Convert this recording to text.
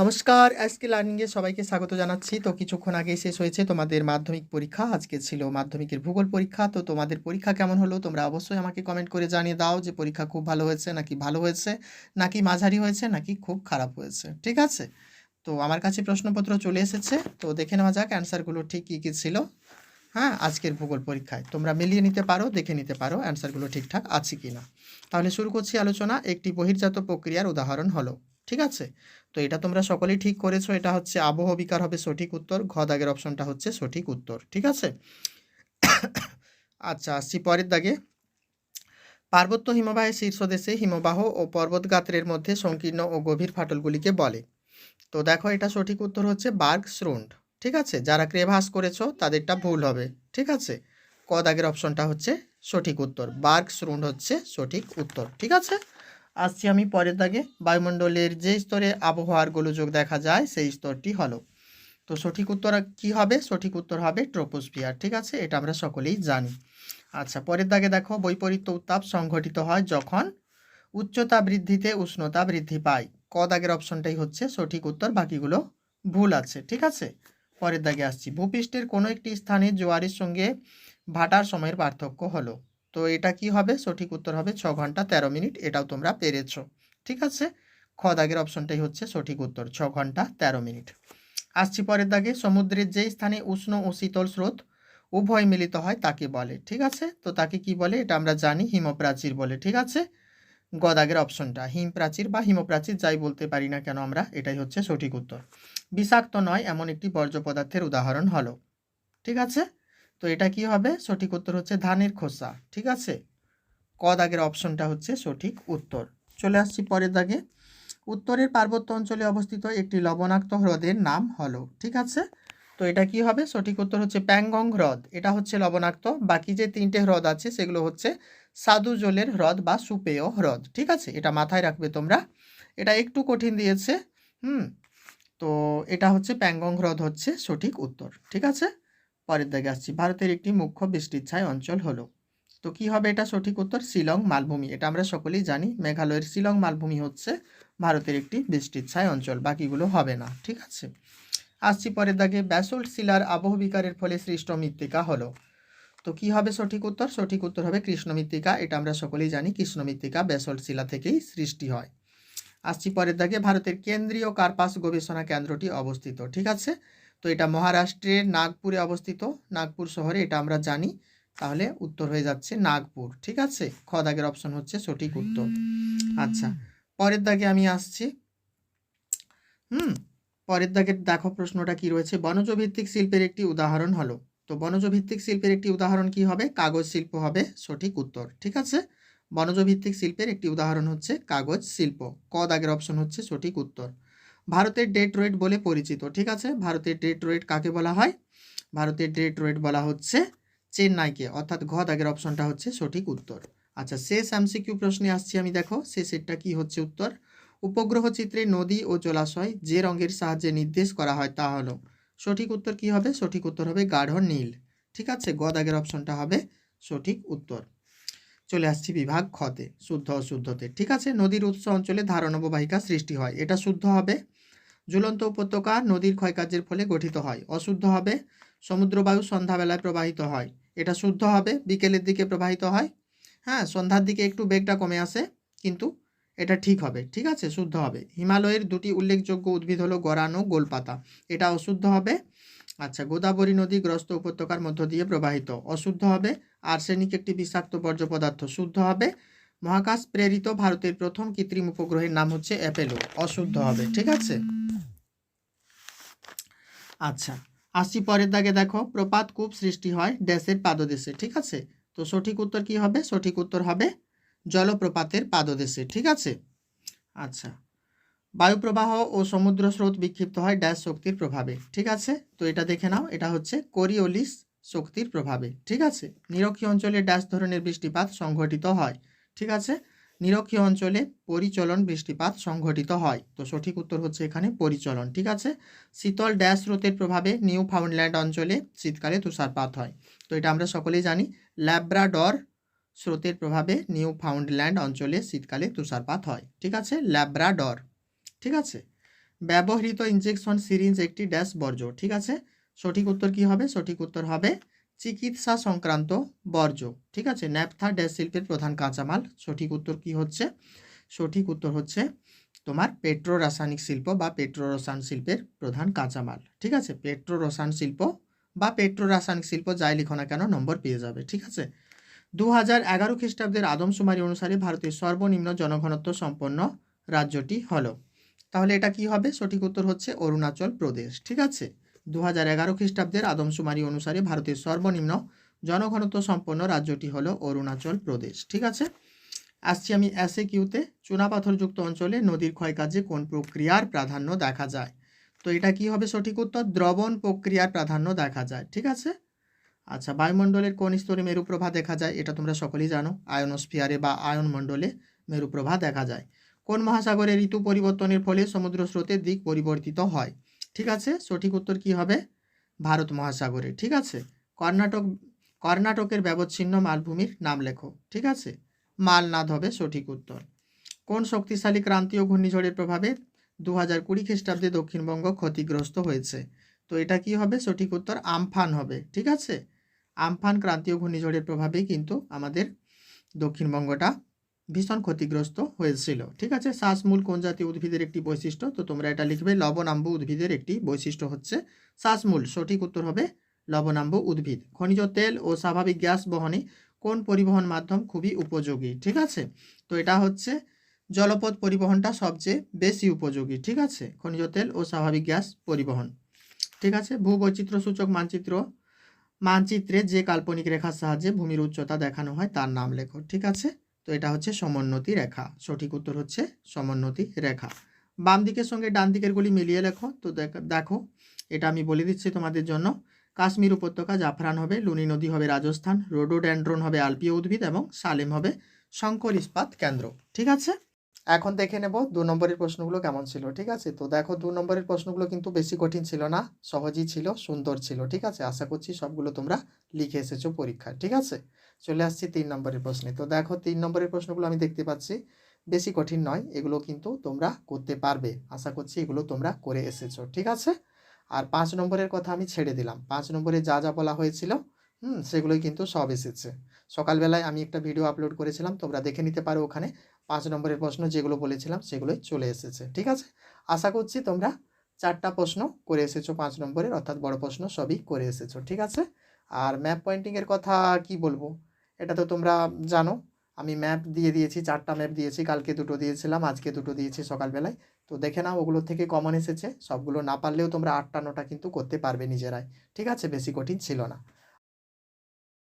নমস্কার, আজকে লার্নিংয়ে সবাইকে স্বাগত জানাচ্ছি। তো কিছুক্ষণ আগে শেষ হয়েছে তোমাদের মাধ্যমিক পরীক্ষা। আজকে ছিল মাধ্যমিকের ভূগোল পরীক্ষা। তো তোমাদের পরীক্ষা কেমন হলো? তোমরা অবশ্যই আমাকে কমেন্ট করে জানিয়ে দাও যে পরীক্ষা খুব ভালো হয়েছে নাকি ভালো হয়েছে, নাকি মাঝারি হয়েছে, নাকি খুব খারাপ হয়েছে। ঠিক আছে? তো আমার কাছে প্রশ্নপত্র চলে এসেছে। তো দেখে নেওয়া যাক অ্যান্সারগুলো ঠিক কী কী ছিল। হ্যাঁ আজকের ভূগোল পরীক্ষায়। তোমরা মিলিয়ে নিতে পারো, দেখে নিতে পারো অ্যান্সারগুলো ঠিকঠাক আছে কি না তাহলে শুরু করছি আলোচনা। একটি বহির্জাত প্রক্রিয়ার উদাহরণ হলো। ঠিক আছে? তো এটা তোমরা সকলেই ঠিক করেছ, এটা হচ্ছে আবহবিকার হবে সঠিক উত্তর, ঘ দাগের অপশনটা হচ্ছে সঠিক উত্তর, ঠিক আছে? আচ্ছা আসছি পরের দাগে। পার্বত্য হিমবাহের শীর্ষদেশে হিমবাহ ও পর্বতগাত্রের মধ্যে সংকীর্ণ ও গভীর ফাটলগুলিকে বলে। তো দেখো, এটা সঠিক উত্তর হচ্ছে বার্গ শ্রুন্ড, ঠিক আছে? যারা ক্রেভাস করেছ, তাদেরটা ভুল হবে, ঠিক আছে? ক দাগের অপশনটা হচ্ছে সঠিক উত্তর, বার্গ শ্রুন্ড হচ্ছে সঠিক উত্তর, ঠিক আছে? আসছি আমি পরের দাগে। বায়ুমণ্ডলের যে স্তরে আবহাওয়ার গোলযোগ দেখা যায়, সেই স্তরটি হলো। তো সঠিক উত্তর কি হবে? সঠিক উত্তর হবে ট্রোপোস্ফিয়ার। ঠিক আছে? এটা আমরা সকলেই জানি। আচ্ছা পরের দাগে দেখো, বৈপরীত্য উত্তাপ সংঘটিত হয় যখন উচ্চতা বৃদ্ধিতে উষ্ণতা বৃদ্ধি পায়। ক দাগের অপশনটাই হচ্ছে সঠিক উত্তর, বাকিগুলো ভুল আছে। ঠিক আছে? পরের দাগে আসছি। ভূপৃষ্ঠের কোনো একটি স্থানে জোয়ারের সঙ্গে ভাটার সময়ের পার্থক্য হলো। তো এটা কি হবে? সঠিক উত্তর হবে ছ ঘণ্টা তেরো মিনিট। এটাও তোমরা পেরেছ। ঠিক আছে? খ দাগের অপশনটাই হচ্ছে সঠিক উত্তর, ছ ঘণ্টা তেরো মিনিট। আসছি পরের দাগে। সমুদ্রের যেই স্থানে উষ্ণ ও শীতল স্রোত উভয় মিলিত হয় তাকে বলে। ঠিক আছে? তো তাকে কি বলে? এটা আমরা জানি হিমপ্রাচীর বলে। ঠিক আছে? গদাগের অপশনটা হিম প্রাচীর বা হিমপ্রাচীর যাই বলতে পারি না কেন আমরা, এটাই হচ্ছে সঠিক উত্তর। বিষাক্ত নয়, এমন একটি বর্জ্য পদার্থের উদাহরণ হলো। ঠিক আছে? তো এটা কি হবে? সঠিক উত্তর হচ্ছে ধানের খোসা, ঠিক আছে? ক দাগের অপশনটা হচ্ছে সঠিক উত্তর। চলে আসছি পরের দাগে। উত্তরের পার্বত্য অঞ্চলে অবস্থিত একটি লবণাক্ত হ্রদের নাম হলো, ঠিক আছে? তো এটা কি হবে? সঠিক উত্তর হচ্ছে প্যাংগং হ্রদ। এটা হচ্ছে লবণাক্ত। বাকি যে তিনটে হ্রদ আছে, সেগুলো হচ্ছে সাধু জলের হ্রদ বা সুপেয় হ্রদ, ঠিক আছে? এটা মাথায় রাখবে তোমরা। এটা একটু কঠিন দিয়েছে, হুম? তো এটা হচ্ছে প্যাংগং হ্রদ হচ্ছে সঠিক উত্তর, ঠিক আছে? পরের দিকে আসছি। ভারতের একটি মুখ্য বৃষ্টিচ্ছায় অঞ্চল হলো। তো কি হবে এটা সঠিক উত্তর? শিলং মালভূমি। এটা আমরা সকলেই জানি। মেঘালয়ের শিলং মালভূমি হচ্ছে ভারতের একটি বৃষ্টিচ্ছায় অঞ্চল। বাকিগুলো হবে না। ঠিক আছে? আসছি পরের দাগে ব্যাসল্ট শিলার আবহ বিকারের ফলে সৃষ্ট মৃত্তিকা হলো। তো কি হবে সঠিক উত্তর? সঠিক উত্তর হবে কৃষ্ণ মৃত্তিকা এটা আমরা সকলেই জানি। কৃষ্ণ মৃত্তিকা ব্যাসল্ট শিলা থেকেই সৃষ্টি হয়। আসছি পরের দাগে ভারতের কেন্দ্রীয় কার্পাস গবেষণা কেন্দ্রটি অবস্থিত, ঠিক আছে? তো এটা মহারাষ্ট্রের নাগপুরে অবস্থিত, নাগপুর শহরে এটা আমরা জানি। তাহলে উত্তর হয়ে যাচ্ছে নাগপুর, ঠিক আছে? খ দাগের অপশন হচ্ছে সঠিক উত্তর। আচ্ছা পরের দাগে আমি আসছি। হুম, পরের দাগের দেখো প্রশ্নটা কি রয়েছে। বনজ ভিত্তিক শিল্পের একটি উদাহরণ হলো। তো বনজ ভিত্তিক শিল্পের একটি উদাহরণ কি হবে? কাগজ শিল্প হবে, সঠিক উত্তর, ঠিক আছে? বনজ ভিত্তিক শিল্পের একটি উদাহরণ হচ্ছে কাগজ শিল্প। ক দাগের অপশন হচ্ছে সঠিক উত্তর। ভারতের ডেট্রয়েট বলে পরিচিত, ঠিক আছে? ভারতের ডেট্রয়েট কাকে বলা হয়? ভারতের ডেট্রয়েট বলা হচ্ছে চেন্নাইকে, অর্থাৎ ঘ দাগের অপশনটা হচ্ছে সঠিক উত্তর। আচ্ছা শেষ এমসিকিউ প্রশ্নে আসছি আমি, দেখো। সে শেষেরটা কি হচ্ছে উত্তর? উপগ্রহ চিত্রে নদী ও জলাশয় যে রঙের সাহায্যে নির্দেশ করা হয় তা হলো, সঠিক উত্তর কি হবে? সঠিক উত্তর হবে গাঢ় নীল। ঠিক আছে? গ দাগের অপশনটা হবে সঠিক উত্তর। চলে আসছি বিভাগ খতে শুদ্ধ অশুদ্ধতে। ঠিক আছে? নদীর উৎস অঞ্চলে ধারণ অববাহিকা সৃষ্টি হয়। এটা শুদ্ধ হবে? ঝুলন্ত উপত্যকা নদীর ক্ষয়কার্যের ফলে গঠিত হয়। অশুদ্ধ হবে? সমুদ্রবায়ু সন্ধ্যাবেলায় প্রবাহিত হয়। এটা শুদ্ধ হবে? বিকেলের দিকে প্রবাহিত হয়? হ্যাঁ সন্ধ্যার দিকে একটু বেগটা কমে আসে, কিন্তু এটা ঠিক হবে। ঠিক আছে? শুদ্ধ হবে। হিমালয়ের দুটি উল্লেখযোগ্য উদ্ভিদ হলো গরান ও গোলপাতা। এটা অশুদ্ধ হবে? আচ্ছা গোদাবরী নদী গ্রস্ত উপত্যকার মধ্য দিয়ে প্রবাহিত। অশুদ্ধ হবে আর্সেনিক একটি বিষাক্ত বর্জ্য পদার্থ। শুদ্ধ হবে। মহাকাশ প্রেরিত ভারতের প্রথম কৃত্রিম উপগ্রহের নাম হচ্ছে অ্যাপেলো। অশুদ্ধ হবে, ঠিক আছে? আচ্ছা আসি পরের দাগে। দেখো, প্রপাত কূপ সৃষ্টি হয় ড্যাশের পাদদেশে, ঠিক আছে? তো সঠিক উত্তর কি হবে? সঠিক উত্তর হবে জলপ্রপাতের পাদদেশে, ঠিক আছে? আচ্ছা বায়ুপ্রবাহ ও সমুদ্র স্রোত বিক্ষিপ্ত হয় ড্যাশ শক্তির প্রভাবে, ঠিক আছে? তো এটা দেখে নাও, এটা হচ্ছে কোরিওলিস শক্তির প্রভাবে, ঠিক আছে? নিরক্ষীয় অঞ্চলে ড্যাশ ধরনের বৃষ্টিপাত সংঘটিত হয়, ঠিক আছে? নিরক্ষীয় অঞ্চলে পরিচলন বৃষ্টিপাত সংঘটিত হয়, তো সঠিক উত্তর হচ্ছে এখানে পরিচলন, ঠিক আছে? শীতল ড্যাশ স্রোতের প্রভাবে নিউ ফাউন্ডল্যান্ড অঞ্চলে শীতকালে তুষারপাত হয়, তো এটা আমরা সকলেই জানি। ল্যাব্রাডর স্রোতের প্রভাবে নিউ ফাউন্ডল্যান্ড অঞ্চলে শীতকালে তুষারপাত হয়, ঠিক আছে? ল্যাব্রাডর। ঠিক আছে? ব্যবহৃত ইনজেকশন সিরিঞ্জ একটি ড্যাশ বর্জ্য, ঠিক আছে? সঠিক উত্তর কি হবে? সঠিক উত্তর হবে চিকিৎসা সংক্রান্ত বর্জ্য, ঠিক আছে? ন্যাপথা ড্যাশ শিল্পের প্রধান কাঁচামাল। সঠিক উত্তর কি হচ্ছে? সঠিক উত্তর হচ্ছে তোমার পেট্রো রাসায়নিক শিল্প বা পেট্রো রসায়ন শিল্পের প্রধান কাঁচামাল, ঠিক আছে? পেট্রো রসায়ন শিল্প বা পেট্রো রাসায়নিক শিল্প যাই লিখো না কেন, নম্বর পেয়ে যাবে, ঠিক আছে? দু হাজার এগারো খ্রিস্টাব্দের আদমশুমারি অনুসারে ভারতের সর্বনিম্ন জনঘনত্ব সম্পন্ন রাজ্যটি হলো তাহলে এটা কি হবে? সঠিক উত্তর হচ্ছে অরুণাচল প্রদেশ। ঠিক আছে? দু হাজার এগারো খ্রিস্টাব্দের আদমশুমারি অনুসারে ভারতের সর্বনিম্ন জনঘনত্ব সম্পন্ন রাজ্যটি হলো অরুণাচল প্রদেশ। ঠিক আছে? আসছি আমি এসে কিউতে চুনাপাথরযুক্ত অঞ্চলে নদীর ক্ষয়কার্যে কোন প্রক্রিয়ার প্রাধান্য দেখা যায়? তো এটা কি হবে সঠিক উত্তর? দ্রবণ প্রক্রিয়ার প্রাধান্য দেখা যায়। ঠিক আছে? আচ্ছা বায়ুমণ্ডলের কোন স্তরে মেরুপ্রভা দেখা যায়? এটা তোমরা সকলেই জানো। আয়নোস্ফিয়ারে বা আয়ন মণ্ডলে মেরুপ্রভা দেখা যায়। কোন মহাসাগরে ঋতু পরিবর্তনের ফলে সমুদ্র স্রোতের দিক পরিবর্তিত হয়? ঠিক আছে? সঠিক উত্তর কি হবে? ভারত মহাসাগরে। ঠিক আছে? কর্ণাটক, কর্ণাটকের ব্যবচ্ছিন্ন মালভূমির নাম লেখো। ঠিক আছে? মালনাদ হবে সঠিক উত্তর। কোন শক্তিশালী ক্রান্তীয় ঘূর্ণিঝড়ের প্রভাবে দু হাজার কুড়ি খ্রিস্টাব্দে দক্ষিণবঙ্গ ক্ষতিগ্রস্ত হয়েছে? তো এটা কি হবে? সঠিক উত্তর আমফান হবে। ঠিক আছে? আমফান ক্রান্তীয় ঘূর্ণিঝড়ের প্রভাবেই কিন্তু আমাদের দক্ষিণবঙ্গটা ভীষণ ক্ষতিগ্রস্ত হয়েছিল। ঠিক আছে? শ্বাসমূল কোন জাতীয় উদ্ভিদের একটি বৈশিষ্ট্য? তো তোমরা এটা লিখবে, লবণাম্বু উদ্ভিদের একটি বৈশিষ্ট্য হচ্ছে শ্বাসমূল সঠিক উত্তর হবে লবণাম্বু উদ্ভিদ। খনিজ তেল ও স্বাভাবিক গ্যাস বহনে কোন পরিবহন মাধ্যম খুবই উপযোগী? ঠিক আছে? তো এটা হচ্ছে জলপথ পরিবহনটা সবচেয়ে বেশি উপযোগী। ঠিক আছে? খনিজ তেল ও স্বাভাবিক গ্যাস পরিবহন। ঠিক আছে? ভূবৈচিত্র্য সূচক মানচিত্র, মানচিত্রে যে কাল্পনিক রেখার সাহায্যে ভূমির উচ্চতা দেখানো হয় তার নাম লেখো। ঠিক আছে? তো এটা হচ্ছে সমোন্নতি রেখা। সঠিক উত্তর হচ্ছে সমোন্নতি রেখা। বাম দিকের সঙ্গে ডান দিকের গুলি মিলিয়ে লেখো। তো দেখ- এটা আমি বলে দিচ্ছি তোমাদের জন্য। কাশ্মীর উপত্যকা জাফরান হবে, লুনি নদী হবে রাজস্থান রোডোড্যান্ড্রন হবে আলপীয় উদ্ভিদ এবং সালেম হবে শঙ্কর ইস্পাত কেন্দ্র। ঠিক আছে? এখন দেখে নেব দু নম্বরের প্রশ্নগুলো কেমন ছিল, ঠিক আছে? তো দেখো দু নম্বরের প্রশ্নগুলো কিন্তু বেশি কঠিন ছিল না, সহজই ছিল, সুন্দর ছিল, ঠিক আছে? আশা করছি সবগুলো তোমরা লিখে এসেছ পরীক্ষায়, ঠিক আছে? চলে আসছি তিন নম্বরের প্রশ্নে। তো দেখো তিন নম্বরের প্রশ্নগুলো আমি দেখতে পাচ্ছি, বেশি কঠিন নয়, এগুলো কিন্তু তোমরা করতে পারবে, আশা করছি এগুলো তোমরা করে এসেছ, ঠিক আছে? আর পাঁচ নম্বরের কথা আমি ছেড়ে দিলাম, পাঁচ নম্বরে যা যা বলা হয়েছিল হুম, সেগুলোই কিন্তু সব এসেছে। সকালবেলায় আমি একটা ভিডিও আপলোড করেছিলাম, তোমরা দেখে নিতে পারো ওখানে। পাঁচ নম্বরের প্রশ্ন যেগুলো বলেছিলাম, সেগুলোই চলে এসেছে, ঠিক আছে? আশা করছি তোমরা চারটা প্রশ্ন করে এসেছ, পাঁচ নম্বরের, অর্থাৎ বড় প্রশ্ন সবই করে এসেছ, ঠিক আছে? আর ম্যাপ পয়েন্টিংয়ের কথা কি বলব? এটা তো তোমরা জানো, আমি ম্যাপ দিয়ে দিয়েছি, চারটা ম্যাপ দিয়েছি, কালকে দুটো দিয়েছিলাম, আজকে দুটো দিয়েছি সকালবেলায়। তো দেখে নাও, ওগুলো থেকে কমন এসেছে, সবগুলো না পারলেও তোমরা আটটা, নটা কিন্তু করতে পারবে নিজেরাই, ঠিক আছে? বেশি কঠিন ছিল না।